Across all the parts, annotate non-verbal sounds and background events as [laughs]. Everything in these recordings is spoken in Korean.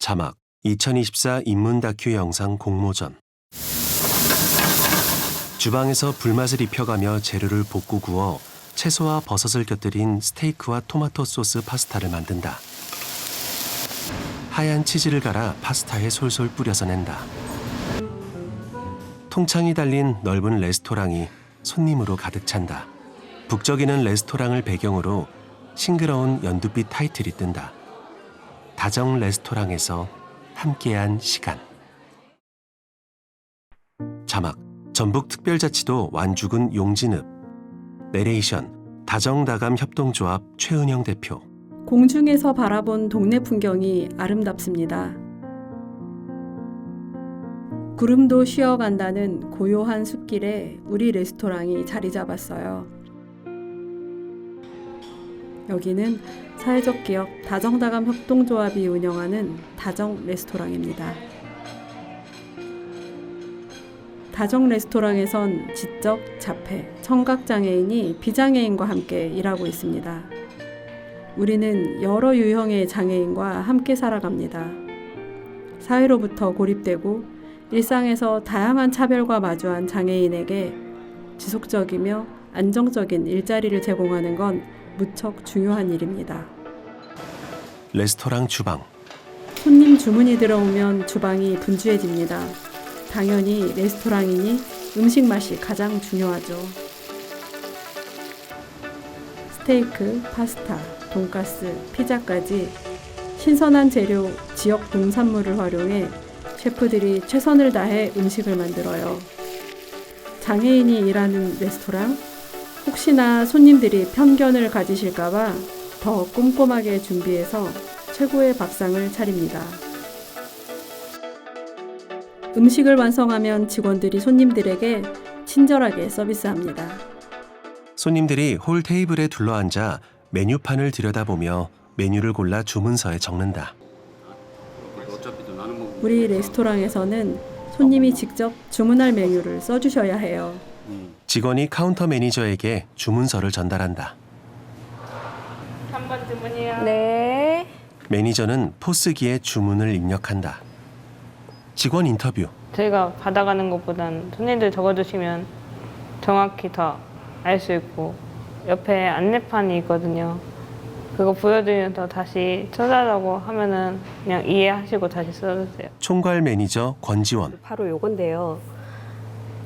자막 2024 인문 다큐 영상 공모전 주방에서 불맛을 입혀가며 재료를 볶고 구워 채소와 버섯을 곁들인 스테이크와 토마토 소스 파스타를 만든다. 하얀 치즈를 갈아 파스타에 솔솔 뿌려서 낸다. 통창이 달린 넓은 레스토랑이 손님으로 가득 찬다. 북적이는 레스토랑을 배경으로 싱그러운 연두빛 타이틀이 뜬다. 다정 레스토랑에서 함께한 시간. 자막 전북특별자치도 완주군 용진읍 내레이션 다정다감 협동조합 최은영 대표 공중에서 바라본 동네 풍경이 아름답습니다. 구름도 쉬어간다는 고요한 숲길에 우리 레스토랑이 자리 잡았어요. 여기는 사회적 기업 다정다감 협동조합이 운영하는 다정 레스토랑입니다. 다정 레스토랑에선 지적, 자폐, 청각장애인이 비장애인과 함께 일하고 있습니다. 우리는 여러 유형의 장애인과 함께 살아갑니다. 사회로부터 고립되고 일상에서 다양한 차별과 마주한 장애인에게 지속적이며 안정적인 일자리를 제공하는 건 무척 중요한 일입니다. 레스토랑 주방 손님 주문이 들어오면 주방이 분주해집니다. 당연히 레스토랑이니 음식 맛이 가장 중요하죠. 스테이크, 파스타, 돈가스, 피자까지 신선한 재료, 지역 농산물을 활용해 셰프들이 최선을 다해 음식을 만들어요. 장애인이 일하는 레스토랑, 혹시나 손님들이 편견을 가지실까봐 더 꼼꼼하게 준비해서 최고의 밥상을 차립니다. 음식을 완성하면 직원들이 손님들에게 친절하게 서비스합니다. 손님들이 홀 테이블에 둘러앉아 메뉴판을 들여다보며 메뉴를 골라 주문서에 적는다. 우리 레스토랑에서는 손님이 직접 주문할 메뉴를 써주셔야 해요. 직원이 카운터 매니저에게 주문서를 전달한다. 3번 주문이요. 네. 매니저는 포스기에 주문을 입력한다. 직원 인터뷰. 저희가 받아가는 것보단 손님들 적어주시면 정확히 더알수 있고 옆에 안내판이 있거든요. 그거 보여드리면서 다시 써달라고 하면은 그냥 이해하시고 다시 써주세요. 총괄 매니저 권지원. 바로 요건데요.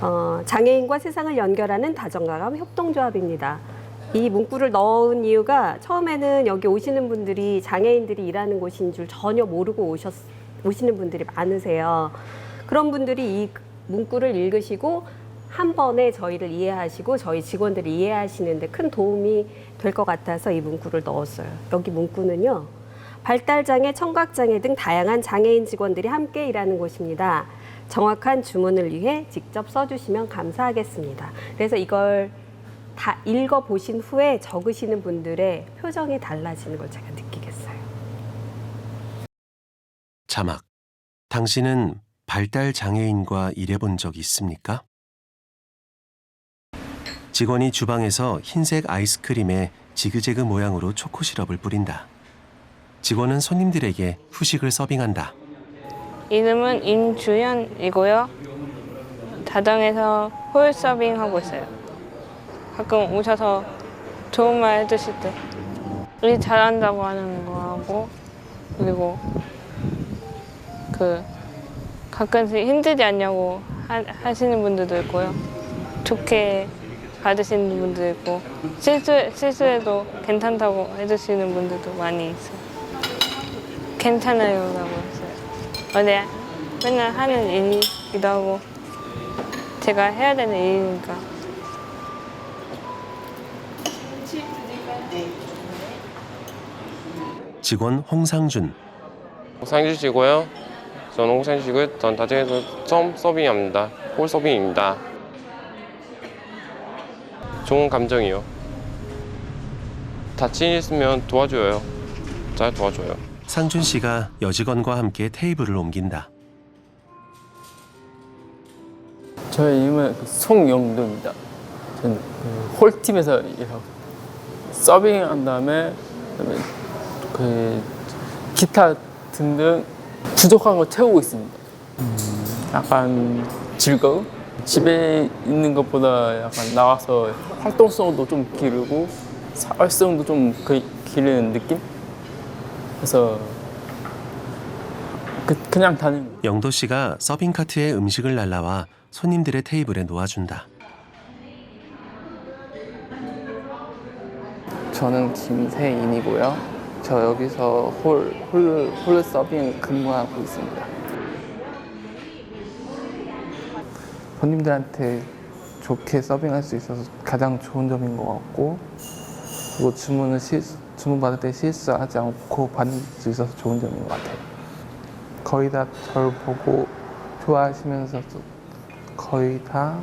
어, 장애인과 세상을 연결하는 다정가감 협동조합입니다. 이 문구를 넣은 이유가 처음에는 여기 오시는 분들이 장애인들이 일하는 곳인 줄 전혀 모르고 오셨, 오시는 분들이 많으세요. 그런 분들이 이 문구를 읽으시고 한 번에 저희를 이해하시고 저희 직원들이 이해하시는데 큰 도움이 될 것 같아서 이 문구를 넣었어요. 여기 문구는요. 발달장애, 청각장애 등 다양한 장애인 직원들이 함께 일하는 곳입니다. 정확한 주문을 위해 직접 써주시면 감사하겠습니다. 그래서 이걸 다 읽어보신 후에 적으시는 분들의 표정이 달라지는 걸 제가 느끼겠어요. 자막. 당신은 발달 장애인과 일해본 적 있습니까? 직원이 주방에서 흰색 아이스크림에 지그재그 모양으로 초코 시럽을 뿌린다. 직원은 손님들에게 후식을 서빙한다. 이름은 임주현이고요. 다정에서 홀 서빙 하고 있어요. 가끔 오셔서 좋은 말 해주실 때 우리 잘한다고 하는 거 하고 그리고 그 가끔씩 힘들지 않냐고 하, 하시는 분들도 있고요. 좋게 받으시는 분도 있고 실수 실수해도 괜찮다고 해주시는 분들도 많이 있어요. 괜찮아요 라고 했어 요. 어제 맨날 하는 일이기도 하고 제가 해야 되는 일이니까 직원 홍상준. 홍상주시고요. 저는 홍상주시고요. 전 다정에서 처음 서빙합니다. 홀 서빙입니다. 좋은 감정이요. 다친 일 있으면 도와줘요. 잘 도와줘요. 상준 씨가 여직원과 함께 테이블을 옮긴다. 저의 이름은 그 송영도입니다. 저는 그 홀팀에서 일하고 서빙한 다음에 그다음에 그 기타 등등 부족한 걸 채우고 있습니다. 약간 즐거움? 집에 있는 것보다 약간 나와서 활동성도 좀 기르고 사회성도 좀 그, 기르는 느낌? 그래서 그, 그냥 다니는 거예요. 영도 씨가 서빙 카트에 음식을 날라와 손님들의 테이블에 놓아준다. 저는 김세인이고요. 저 여기서 홀, 홀, 홀 서빙 근무하고 있습니다. 손님들한테 좋게 서빙할 수 있어서 가장 좋은 점인 것 같고 그리고 주문을 실, 주문 받을 때 실수하지 않고 받을 수 있어서 좋은 점인 것 같아요. 거의 다절 보고 좋아하시면서도 거의 다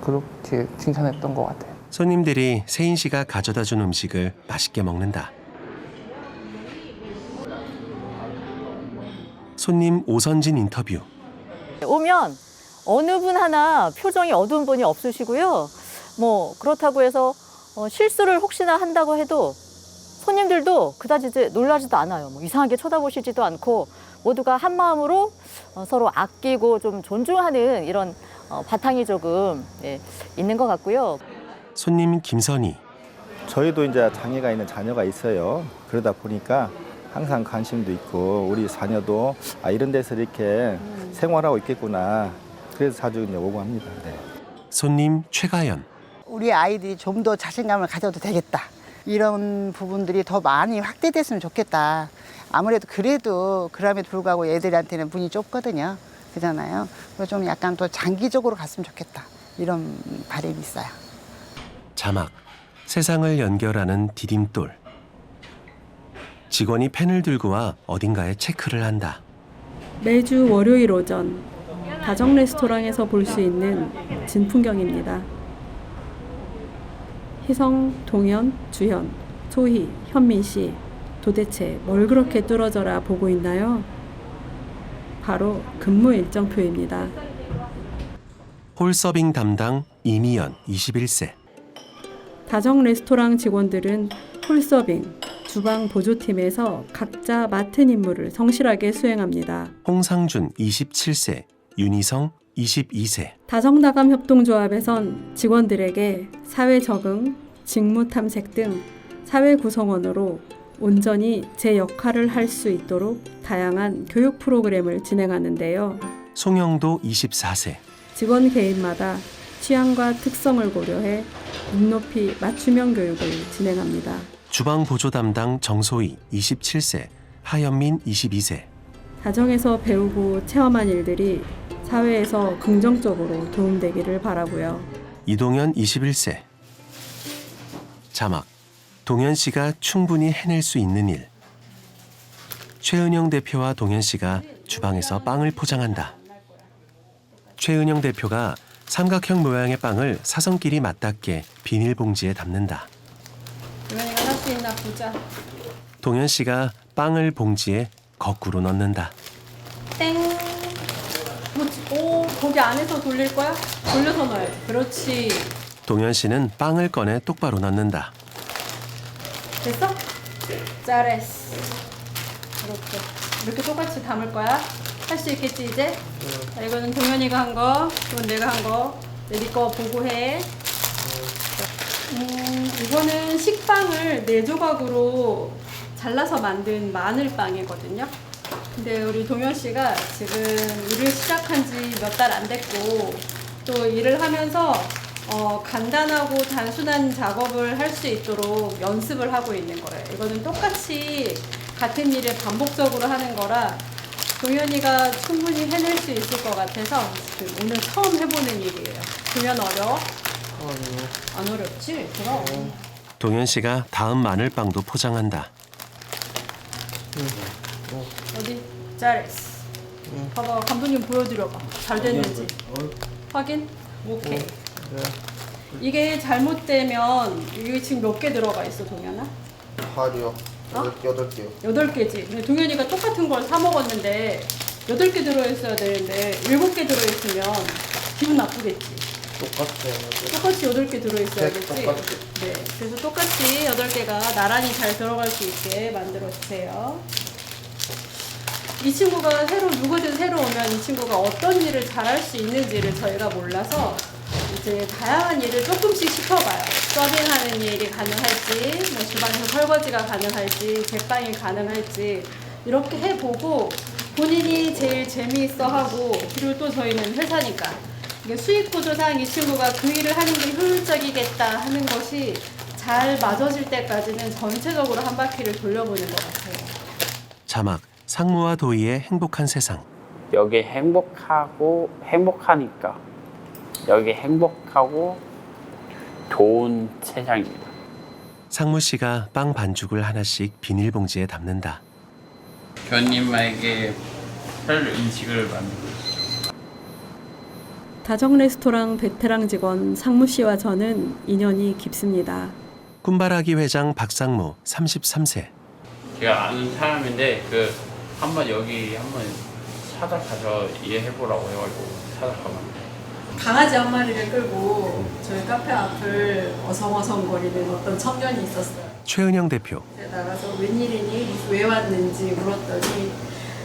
그렇게 칭찬했던 것 같아요. 손님들이 세인 씨가 가져다 준 음식을 맛있게 먹는다. 손님 오선진 인터뷰. 오면 어느 분 하나 표정이 어두운 분이 없으시고요. 뭐 그렇다고 해서 어, 실수를 혹시나 한다고 해도 손님들도 그다지 놀라지도 않아요. 뭐 이상하게 쳐다보시지도 않고 모두가 한 마음으로 어, 서로 아끼고 좀 존중하는 이런 어, 바탕이 조금 예, 있는 것 같고요. 손님 김선희. 저희도 이제 장애가 있는 자녀가 있어요. 그러다 보니까 항상 관심도 있고 우리 자녀도 아 이런 데서 이렇게 생활하고 있겠구나. 그래서 자주 이제 오고 합니다. 네. 손님 최가연. 우리 아이들이 좀 더 자신감을 가져도 되겠다. 이런 부분들이 더 많이 확대됐으면 좋겠다. 아무래도 그래도 그럼에도 불구하고 애들한테는 문이 좁거든요. 그잖아요. 그래서 좀 약간 더 장기적으로 갔으면 좋겠다. 이런 바람이 있어요. 자막. 세상을 연결하는 디딤돌. 직원이 펜을 들고 와 어딘가에 체크를 한다. 매주 월요일 오전 다정 레스토랑에서 볼 수 있는 진풍경입니다. 희성, 동현, 주현, 소희, 현민 씨 도대체 뭘 그렇게 뚫어져라 보고 있나요? 바로 근무 일정표입니다. 홀 서빙 담당 이미연 21세. 다정 레스토랑 직원들은 홀 서빙, 주방 보조팀에서 각자 맡은 임무를 성실하게 수행합니다. 홍상준 27세. 윤희성 22세. 다정다감 협동조합에선 직원들에게 사회 적응, 직무 탐색 등 사회 구성원으로 온전히 제 역할을 할 수 있도록 다양한 교육 프로그램을 진행하는데요. 송영도 24세. 직원 개인마다 취향과 특성을 고려해 눈높이 맞춤형 교육을 진행합니다. 주방 보조 담당 정소희 27세. 하현민 22세. 다정에서 배우고 체험한 일들이 사회에서 긍정적으로 도움되기를 바라고요. 이동현 21세. 자막. 동현 씨가 충분히 해낼 수 있는 일. 최은영 대표와 동현 씨가 주방에서 빵을 포장한다. 최은영 대표가 삼각형 모양의 빵을 사선끼리 맞닿게 비닐봉지에 담는다. 유연이가 할 수 있나 보자. 동현 씨가 빵을 봉지에 거꾸로 넣는다. 땡. 오, 거기 안에서 돌릴 거야? 돌려서 넣어야지. 그렇지. 동현 씨는 빵을 꺼내 똑바로 넣는다. 됐어? 잘했어. 이렇게. 이렇게 똑같이 담을 거야? 할 수 있겠지, 이제? 자, 이거는 동현이가 한 거, 이건 내가 한 거. 내거 보고 해. 음, 이거는 식빵을 네 조각으로 잘라서 만든 마늘빵이거든요. 근데 우리 동현 씨가 지금 일을 시작한 지 몇 달 안 됐고 또 일을 하면서 어, 간단하고 단순한 작업을 할 수 있도록 연습을 하고 있는 거예요. 이거는 똑같이 같은 일을 반복적으로 하는 거라 동현이가 충분히 해낼 수 있을 것 같아서 지금 오늘 처음 해보는 일이에요. 동현 어려워? 안 어렵지? 그럼. 동현 씨가 다음 마늘빵도 포장한다. 어 디? 잘했어. 봐봐, 감독님 보여드려봐. 잘 됐는지. 확인? 오케이. 이게 잘못되면 이게 지금 몇 개 들어가 있어, 동현아? 하루요. 어? 여덟 개요. 여덟 개지. 근데 동현이가 똑같은 걸 사 먹었는데 여덟 개 들어있어야 되는데 일곱 개 들어있으면 기분 나쁘겠지. 똑같아요. 똑같이 여덟 개 들어있어야겠지. 네, 똑같이. 네. 그래서 똑같이 여덟 개가 나란히 잘 들어갈 수 있게 만들어 주세요. 이 친구가 새로 누구든 새로 오면 이 친구가 어떤 일을 잘할 수 있는지를 저희가 몰라서 이제 다양한 일을 조금씩 시켜봐요. 서빙하는 일이 가능할지, 뭐 주방에서 설거지가 가능할지, 제빵이 가능할지 이렇게 해보고 본인이 제일 재미있어하고 그리고 또 저희는 회사니까 이게 수익 구조상 이 친구가 그 일을 하는 게 효율적이겠다 하는 것이 잘 맞아질 때까지는 전체적으로 한 바퀴를 돌려보는 것 같아요. 자막 상무와 도희의 행복한 세상. 여기 행복하고 행복하니까 여기 행복하고 좋은 세상입니다. 상무 씨가 빵 반죽을 하나씩 비닐봉지에 담는다. 교님에게 별 음식을 만들고. 다정 레스토랑 베테랑 직원 상무 씨와 저는 인연이 깊습니다. 꿈바라기 회장 박상무 33세. 제가 아는 사람인데 그 한번 여기 한번 찾아가서 이해해보라고 해가지고 찾아가봤는데 강아지 한 마리를 끌고 저희 카페 앞을 어성어성거리는 어떤 청년이 있었어요. 최은영 대표. 제가 나가서 웬일이니 왜 왔는지 물었더니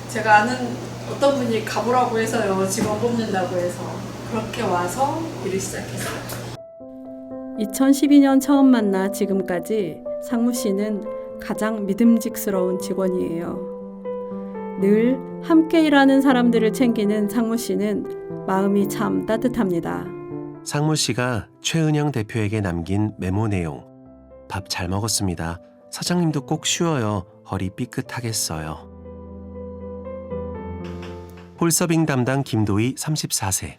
제가 아는 어떤 분이 가보라고 해서요 직원 뽑는다고 해서 그렇게 와서 일을 시작했어요. 2012년 처음 만나 지금까지 상무 씨는 가장 믿음직스러운 직원이에요. 늘 함께 일하는 사람들을 챙기는 상무 씨는 마음이 참 따뜻합니다. 상무 씨가 최은영 대표에게 남긴 메모 내용. 밥 잘 먹었습니다. 사장님도 꼭 쉬어요. 허리 삐끗하겠어요. 홀서빙 담당 김도희 34세.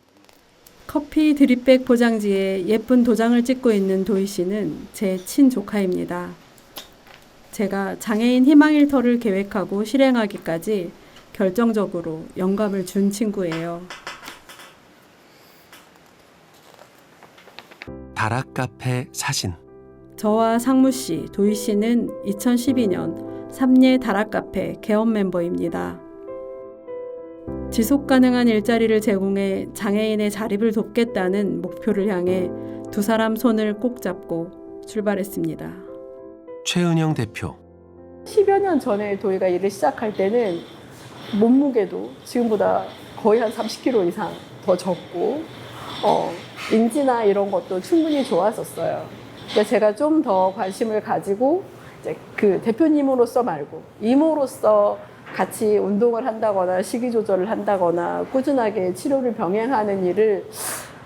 커피 드립백 포장지에 예쁜 도장을 찍고 있는 도희 씨는 제 친조카입니다. 제가 장애인 희망 일터를 계획하고 실행하기까지 결정적으로 영감을 준 친구예요. 다락 카페 사진. 저와 상무 씨, 도희 씨는 2012년 삼례 다락 카페 개업 멤버입니다. 지속 가능한 일자리를 제공해 장애인의 자립을 돕겠다는 목표를 향해 두 사람 손을 꼭 잡고 출발했습니다. 최은영 대표. 10여 년 전에 도희가 일을 시작할 때는 몸무게도 지금보다 거의 한 30kg 이상 더 적고 어, 인지나 이런 것도 충분히 좋았었어요. 근데 제가 좀 더 관심을 가지고 이제 그 대표님으로서 말고 이모로서 같이 운동을 한다거나 식이 조절을 한다거나 꾸준하게 치료를 병행하는 일을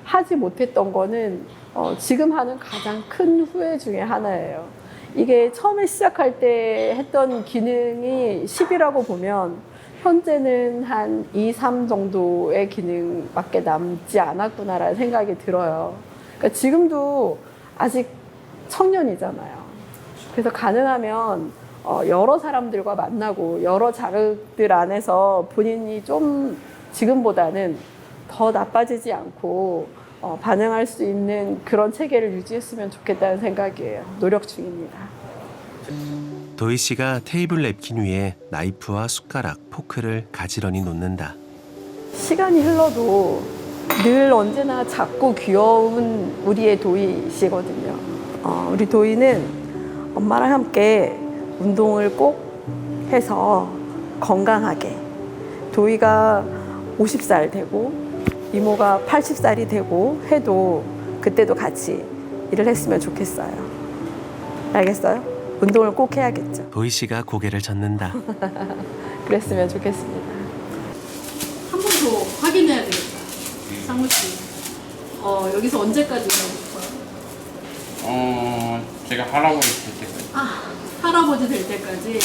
하지 못했던 거는 어, 지금 하는 가장 큰 후회 중에 하나예요. 이게 처음에 시작할 때 했던 기능이 10이라고 보면 현재는 한 2, 3 정도의 기능밖에 남지 않았구나라는 생각이 들어요. 그러니까 지금도 아직 청년이잖아요. 그래서 가능하면 어, 여러 사람들과 만나고 여러 자극들 안에서 본인이 좀 지금보다는 더 나빠지지 않고 어, 반응할 수 있는 그런 체계를 유지했으면 좋겠다는 생각이에요. 노력 중입니다. 도희 씨가 테이블 냅킨 위에 나이프와 숟가락, 포크를 가지런히 놓는다. 시간이 흘러도 늘 언제나 작고 귀여운 우리의 도희 씨거든요. 어, 우리 도희는 엄마랑 함께 운동을 꼭 해서 건강하게 도희가 50살 되고 이모가 80살이 되고 해도 그때도 같이 일을 했으면 좋겠어요. 알겠어요? 운동을 꼭 해야겠죠. 도희 씨가 고개를 젓는다. [laughs] 그랬으면 좋겠습니다. 한 번 더 확인해야 되겠다. 상무 씨. 어, 여기서 언제까지 일하고 싶어요? 어 제가 할아버지 될 때까지 아, 할아버지 될 때까지.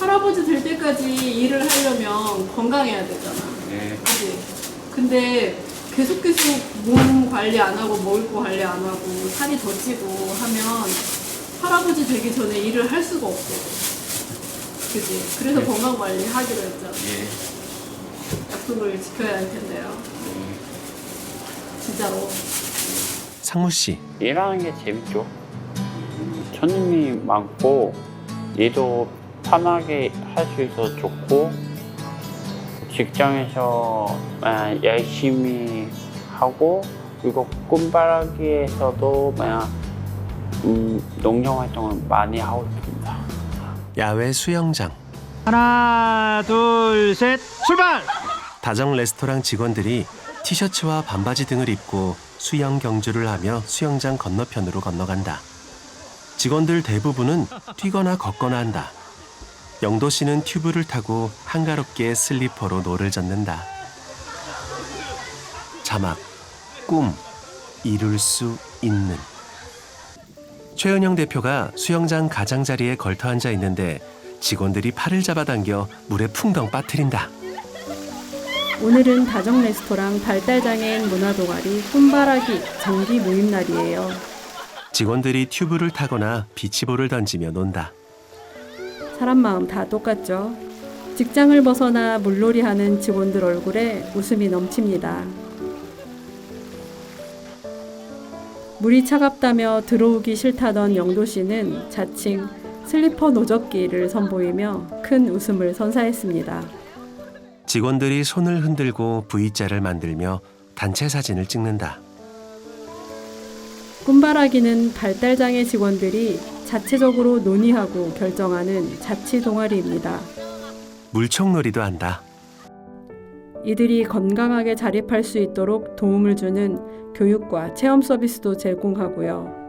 할아버지 될 때까지 일을 하려면 건강해야 되잖아. 네. 그지? 근데 계속 계속 몸 관리 안 하고 먹을 거 관리 안 하고 살이 더 찌고 하면 할아버지 되기 전에 일을 할 수가 없어. 그지? 그래서 네. 건강 관리 하기로 했잖아. 예. 약속을 지켜야 할 텐데요. 진짜로. 상무 씨. 일하는 게 재밌죠. 손님이 많고 일도 편하게 할 수 있어서 좋고 직장에서 아, 열심히 하고 그리고 꿈바라기에서도 그냥 음, 농경 활동을 많이 하고 있습니다. 야외 수영장. 하나, 둘, 셋, 출발! 다정 레스토랑 직원들이 티셔츠와 반바지 등을 입고 수영 경주를 하며 수영장 건너편으로 건너간다. 직원들 대부분은 뛰거나 걷거나 한다. 영도 씨는 튜브를 타고 한가롭게 슬리퍼로 노를 젓는다. 자막 꿈 이룰 수 있는 최은영 대표가 수영장 가장자리에 걸터 앉아 있는데 직원들이 팔을 잡아당겨 물에 풍덩 빠뜨린다. 오늘은 다정 레스토랑 발달장애인 문화 동아리 꿈바라기 정기 모임 날이에요. 직원들이 튜브를 타거나 비치볼을 던지며 논다. 사람 마음 다 똑같죠. 직장을 벗어나 물놀이 하는 직원들 얼굴에 웃음이 넘칩니다. 물이 차갑다며 들어오기 싫다던 영도 씨는 자칭 슬리퍼 노젓기를 선보이며 큰 웃음을 선사했습니다. 직원들이 손을 흔들고 V자를 만들며 단체 사진을 찍는다. 꿈바라기는 발달장애 직원들이 자체적으로 논의하고 결정하는 자치 동아리입니다. 물총놀이도 한다. 이들이 건강하게 자립할 수 있도록 도움을 주는 교육과 체험 서비스도 제공하고요.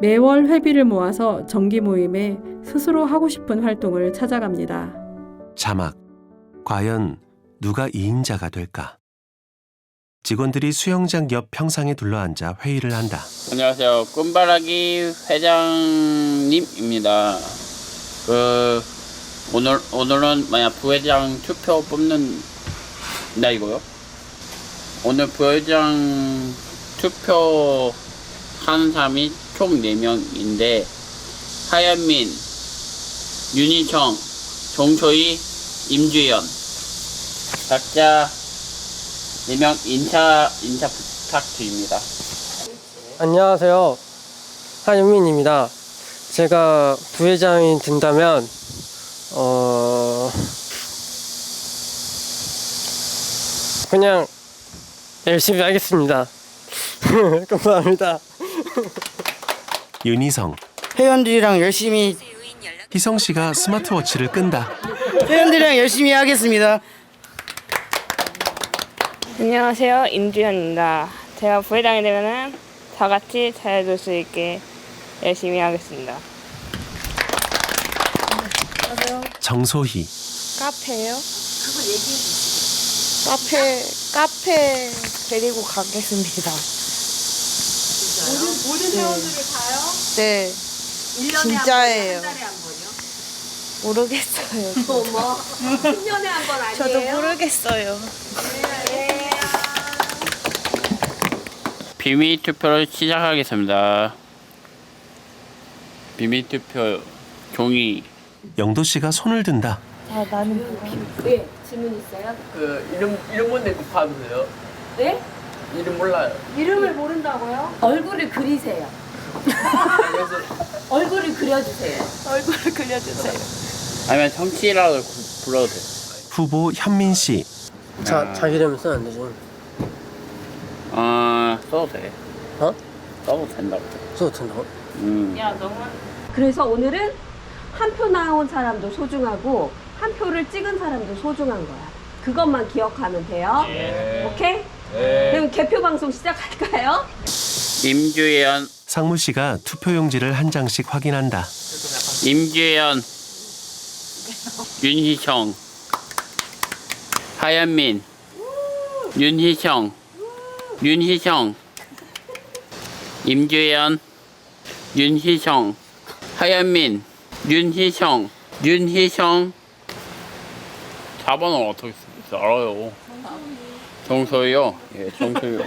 매월 회비를 모아서 정기 모임에 스스로 하고 싶은 활동을 찾아갑니다. 자막. 과연 누가 2인자가 될까? 직원들이 수영장 옆 평상에 둘러앉아 회의를 한다. 안녕하세요. 꿈바라기 회장님입니다. 그 오늘 오늘은 만약 부회장 투표 뽑는 날이고요. 오늘 부회장 투표 하는 사람이 총 4명인데 하현민, 윤희청, 정초희, 임주연 각자 4명 인차 인차 부탁드립니다. 안녕하세요. 한윤민입니다. 제가 부회장이 된다면, 어, 그냥 열심히 하겠습니다. [laughs] 감사합니다. 윤희성. 회원들이랑 열심히 희성 씨가 스마트워치를 끈다. 회원들이랑 열심히 하겠습니다. 안녕하세요. 임주현입니다. 제가 부회장이 되면은 다 같이 잘해줄 수 있게 열심히 하겠습니다. 정소희. 카페요? 카페 카페 데리고 가겠습니다. 모든, 모든 회원들을 다요? 네. 진짜예요. 모르겠어요. 어머, 10년에 한 번 아니에요? 저도 모르겠어요. 비밀 투표를 시작하겠습니다. 비밀 투표 종이 영도 씨가 손을 든다. 자, 나는 네, 질문 있어요? 그 이름 이름 뭔데 봐주세요. 네? 이름 몰라요. 이름을 모른다고요? 얼굴을 그리세요. 얼굴을 그려주세요. 얼굴을 그려주세요. 아니면 정치라고 불러도 돼요. 후보 현민 씨. 자, 자기 이름 쓰면 안 되지. 아 써도 돼. 어? 써도 된다고. 써도 된다고? 음. 야, 너무 그래서 오늘은 한 표 나온 사람도 소중하고 한 표를 찍은 사람도 소중한 거야. 그것만 기억하면 돼요. 오케이? 그럼 개표 방송 시작할까요? 임주연, 상무 씨가 투표용지를 한 장씩 확인한다. 임주연, 윤희정, 하현민, 윤희정, 윤희정, 임주연, 윤희정, 하현민, 윤희정, 윤희정. 4번은 어떻게 쓰- 알아요? 정소요? 예, 정소요.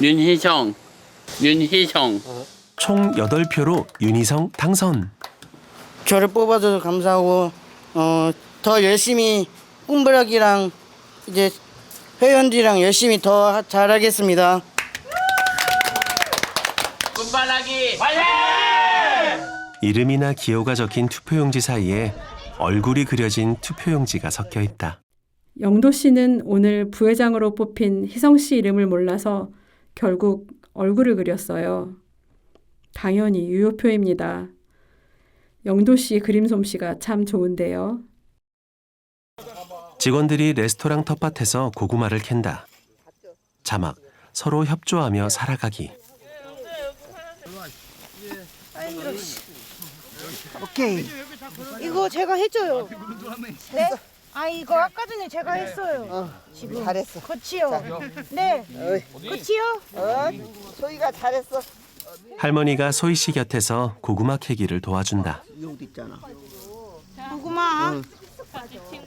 윤희정, 윤희정. 총 8표로 윤희성 당선. 저를 뽑아줘서 감사하고 어, 더 열심히 꿈브락이랑 이제 회원들이랑 열심히 더 하- 잘하겠습니다. 꿈바라기 이름이나 기호가 적힌 투표용지 사이에 얼굴이 그려진 투표용지가 섞여 있다. 영도 씨는 오늘 부회장으로 뽑힌 희성 씨 이름을 몰라서 결국 얼굴을 그렸어요. 당연히 유효표입니다. 영도 씨 그림 솜씨가 참 좋은데요. 직원들이 레스토랑 텃밭에서 고구마를 캔다. 자막 서로 협조하며 살아가기. 오케이. 이거 제가 해줘요. 네? 아 이거 아까 전에 제가 했어요. 지금 잘했어. 그치요? 네. 그치요? 어, 소희가 잘했어. 할머니가 소희 씨 곁에서 고구마 캐기를 도와준다. 여기 있잖아. 고구마.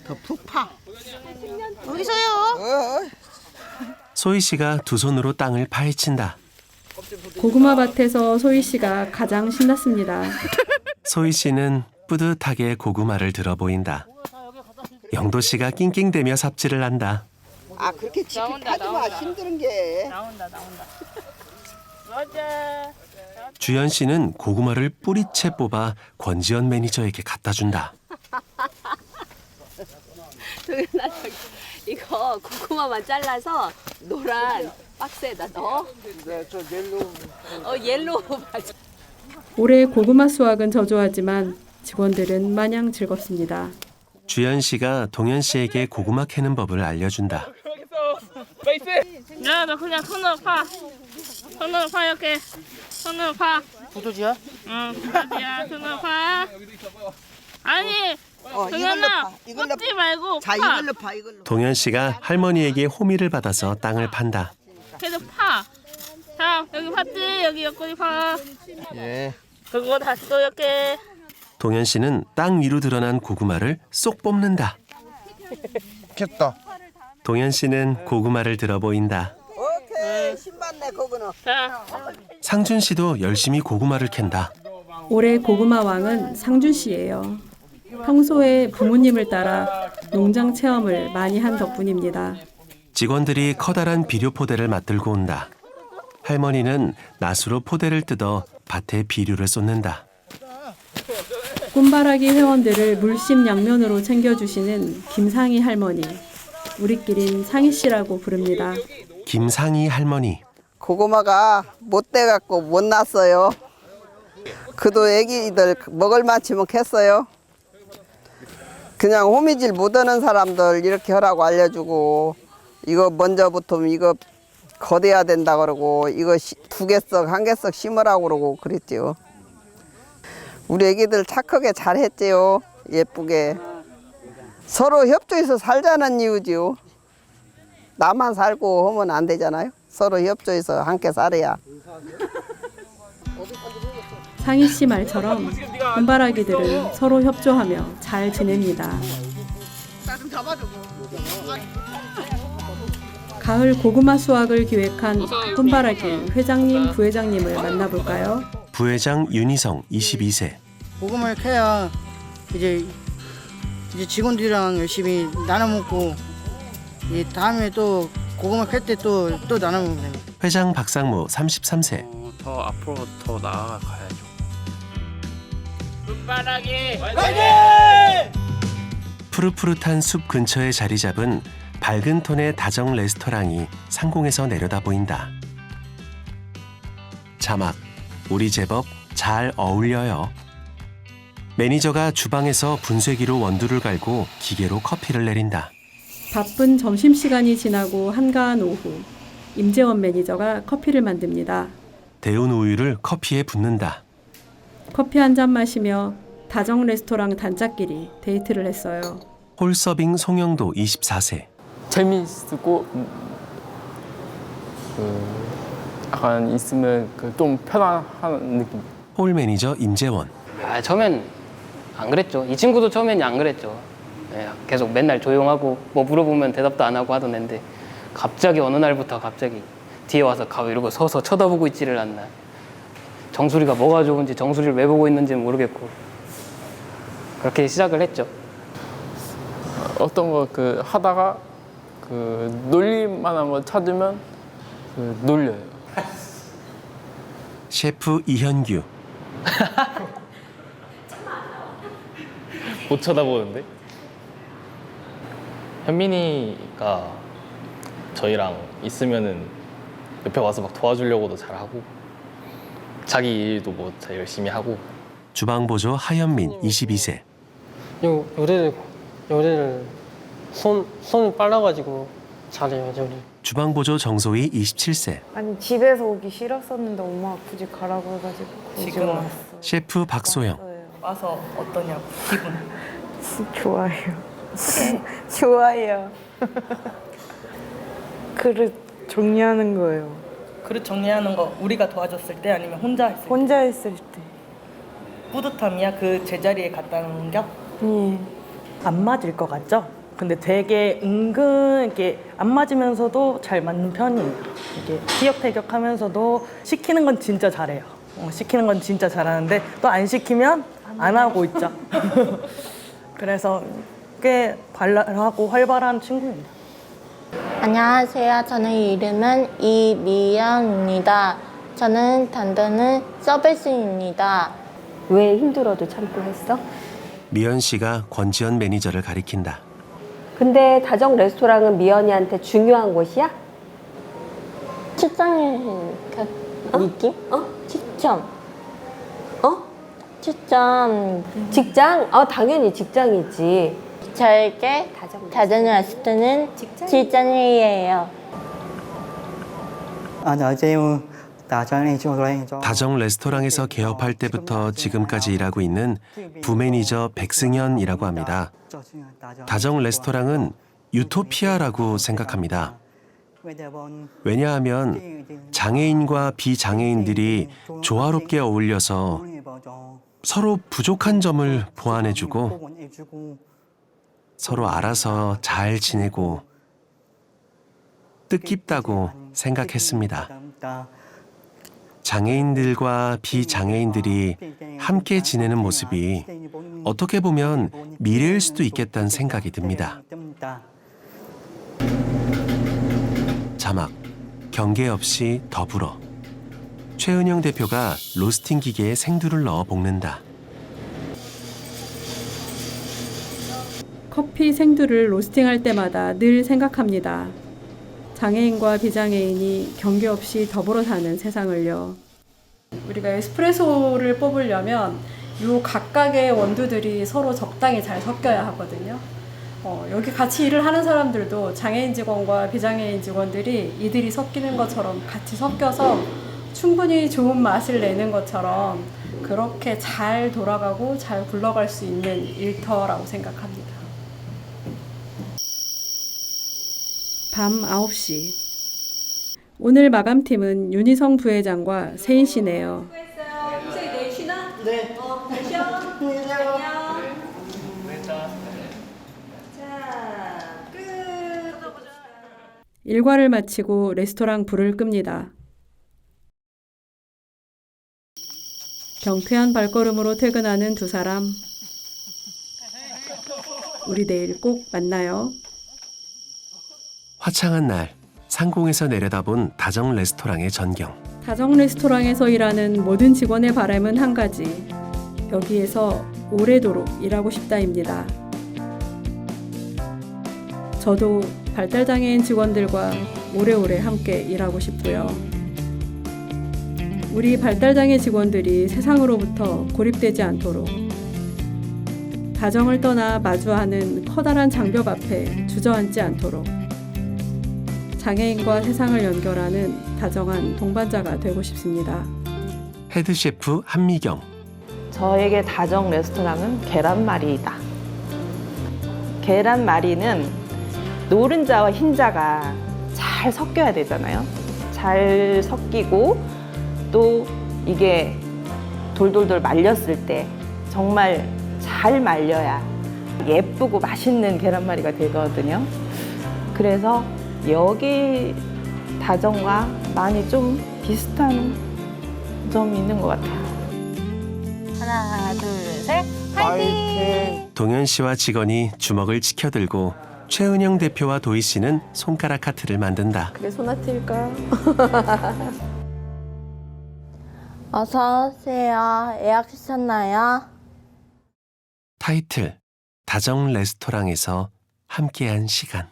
더 푹 파. 여기서요. 소희 씨가 두 손으로 땅을 파헤친다. 고구마 밭에서 소희 씨가 가장 신났습니다. 소희 씨는 뿌듯하게 고구마를 들어 보인다. 영도 씨가 낑낑대며 삽질을 한다. 아 그렇게 깊이 파지 마. 힘드는 게. 나온다 나온다. 주연 씨는 고구마를 뿌리채 뽑아 권지연 매니저에게 갖다 준다. 도윤아 저기 [laughs] 이거 고구마만 잘라서 노란 박스에다 넣어. 네, 저 옐로우. 어 옐로우 맞아. 올해 고구마 수확은 저조하지만 직원들은 마냥 즐겁습니다. 주연 씨가 동현 씨에게 고구마 캐는 법을 알려준다. 야, 너 그냥 손으로 파. 손으로 파 이렇게. 손으로 파. 부도지야? 응, 부러지야. 손으로 파. 아니, 어, 이걸로 동현아. 이걸로 꽂지 말고 자 파. 이걸로 파 이걸로. 동현 씨가 할머니에게 호미를 받아서 땅을 판다. 계속 파. 자, 여기 팠지? 여기 옆구리 파. 예. 그리고 다시 또 이렇게. 동현 씨는 땅 위로 드러난 고구마를 쏙 뽑는다. 겠다. 동현 씨는 고구마를 들어 보인다. 오케이 신받네 그거는. 자, 상준 씨도 열심히 고구마를 캔다. 올해 고구마 왕은 상준 씨예요. 평소에 부모님을 따라 농장 체험을 많이 한 덕분입니다. 직원들이 커다란 비료 포대를 맞들고 온다. 할머니는 낫으로 포대를 뜯어 밭에 비료를 쏟는다. 꿈바라기 회원들을 물심양면으로 챙겨주시는 김상희 할머니. 우리끼린 상희 씨라고 부릅니다. 김상희 할머니. 고구마가 못 돼갖고 못 났어요. 그도 애기들 먹을 만치면 캤어요. 그냥 호미질 못하는 사람들 이렇게 하라고 알려주고 이거 먼저부터 이거 거대야 된다 그러고 이거 시- 두 개씩 한 개씩 심으라고 그러고 그랬지요. 우리 애기들 착하게 잘 했지요. 예쁘게. 서로 협조해서 살자는 이유지요. 나만 살고 하면 안 되잖아요. 서로 협조해서 함께 살아야. [laughs] 상희 씨 말처럼 꿈바라기들은 서로 협조하며 잘 지냅니다. 가을 고구마 수확을 기획한 꿈바라기 회장님, 부회장님을 만나볼까요? 부회장 윤희성 22세. 고구마를 캐야 이제 이제 직원들이랑 열심히 나눠 먹고 이 다음에 또 고구마 캘때또또 나눠 먹으면 됩니다. 회장 박상무 33세. 어, 더 앞으로 더 나아가야죠. 푸릇푸릇한 숲 근처에 자리 잡은 밝은 톤의 다정 레스토랑이 상공에서 내려다 보인다. 자막 우리 제법 잘 어울려요. 매니저가 주방에서 분쇄기로 원두를 갈고 기계로 커피를 내린다. 바쁜 점심시간이 지나고 한가한 오후 임재원 매니저가 커피를 만듭니다. 데운 우유를 커피에 붓는다. 커피 한 잔 마시며 다정 레스토랑 단짝끼리 데이트를 했어요. 홀서빙 송영도 24세. 재미있고 음, 그 약간 있으면 그 좀 편안한 느낌. 홀 매니저 임재원. 아, 처음엔 안 그랬죠. 이 친구도 처음엔 안 그랬죠. 예, 계속 맨날 조용하고 뭐 물어보면 대답도 안 하고 하던 애인데 갑자기 어느 날부터 갑자기 뒤에 와서 가고 이러고 서서 쳐다보고 있지를 않나. 정수리가 뭐가 좋은지 정수리를 왜 보고 있는지 모르겠고 그렇게 시작을 했죠. 어떤 거 그 하다가 그 놀릴 만한 거 찾으면 그 놀려요. [laughs] 셰프 이현규. 못 쳐다보는데? 현민이가 저희랑 있으면은 옆에 와서 막 도와주려고도 잘하고 자기 일도 뭐잘 열심히 하고 주방보조 하현민 22세. 요 요리를 요리를 손 손이 빨라가지고 잘해요 요리. 주방보조 정소희 27세. 아니 집에서 오기 싫었었는데 엄마가 굳이 가라고 해가지고 굳이 지금은? 왔어. 셰프 박소영. 와서 어떠냐고 기분. 좋아요. [laughs] 좋아요. [laughs] 그릇 정리하는 거예요. 그릇 정리하는 거 우리가 도와줬을 때 아니면 혼자 했을 때? 혼자 했을 때. 뿌듯함이야 그 제자리에 갔다는 게? 예. 안 맞을 것 같죠? 근데 되게 은근 이렇게 안 맞으면서도 잘 맞는 편이에요. 이게 티격태격하면서도 시키는 건 진짜 잘해요. 어, 시키는 건 진짜 잘하는데 또 안 시키면 안 하고 있죠. [laughs] 그래서 꽤 발랄하고 활발한 친구입니다. 안녕하세요. 저는 이름은 이미영입니다. 저는 단도는 서비스입니다. 왜 힘들어도 참고 했어? 미연 씨가 권지연 매니저를 가리킨다. 근데 다정 레스토랑은 미연이한테 중요한 곳이야? 추천을 그 느낌? 어? 추천. 어? 추천. 직장? 아 당연히 직장이지. 저에게 다정 레스토랑은 직장이에요. 안녕하세요. 조라이죠. 다정 레스토랑에서 개업할 때부터 지금까지 일하고 있는 부매니저 백승현이라고 합니다. 다정 레스토랑은 유토피아라고 생각합니다. 왜냐하면 장애인과 비장애인들이 조화롭게 어울려서 서로 부족한 점을 보완해주고 서로 알아서 잘 지내고 뜻깊다고 생각했습니다. 장애인들과 비장애인들이 함께 지내는 모습이 어떻게 보면 미래일 수도 있겠다는 생각이 듭니다. 자막 경계 없이 더불어 최은영 대표가 로스팅 기계에 생두를 넣어 볶는다. 커피 생두를 로스팅할 때마다 늘 생각합니다. 장애인과 비장애인이 경계 없이 더불어 사는 세상을요. 우리가 에스프레소를 뽑으려면 요 각각의 원두들이 서로 적당히 잘 섞여야 하거든요. 어, 여기 같이 일을 하는 사람들도 장애인 직원과 비장애인 직원들이 이들이 섞이는 것처럼 같이 섞여서 충분히 좋은 맛을 내는 것처럼 그렇게 잘 돌아가고 잘 굴러갈 수 있는 일터라고 생각합니다. 밤 9시. 오늘 마감팀은 윤희성 부회장과 세인 씨네요. 혹시 내일 쉬나? 네. 어, 잘 쉬어. 안녕. 자, 끝. 일과를 마치고 레스토랑 불을 끕니다. 경쾌한 발걸음으로 퇴근하는 두 사람. 우리 내일 꼭 만나요. 화창한 날 상공에서 내려다본 다정 레스토랑의 전경. 다정 레스토랑에서 일하는 모든 직원의 바람은 한 가지. 여기에서 오래도록 일하고 싶다입니다. 저도 발달장애인 직원들과 오래오래 함께 일하고 싶고요. 우리 발달장애 직원들이 세상으로부터 고립되지 않도록 다정을 떠나 마주하는 커다란 장벽 앞에 주저앉지 않도록 장애인과 세상을 연결하는 다정한 동반자가 되고 싶습니다. 헤드 셰프 한미경. 저에게 다정 레스토랑은 계란말이다. 계란말이는 노른자와 흰자가 잘 섞여야 되잖아요. 잘 섞이고 또 이게 돌돌돌 말렸을 때 정말 잘 말려야 예쁘고 맛있는 계란말이가 되거든요. 그래서 여기 다정과 많이 좀 비슷한 점이 있는 것 같아요. 하나, 둘, 셋. 화이팅! 동현 씨와 직원이 주먹을 치켜들고 최은영 대표와 도희 씨는 손가락 하트를 만든다. 그게 소나트일까? [laughs] 어서 오세요. 예약 주셨나요? 타이틀 다정 레스토랑에서 함께한 시간.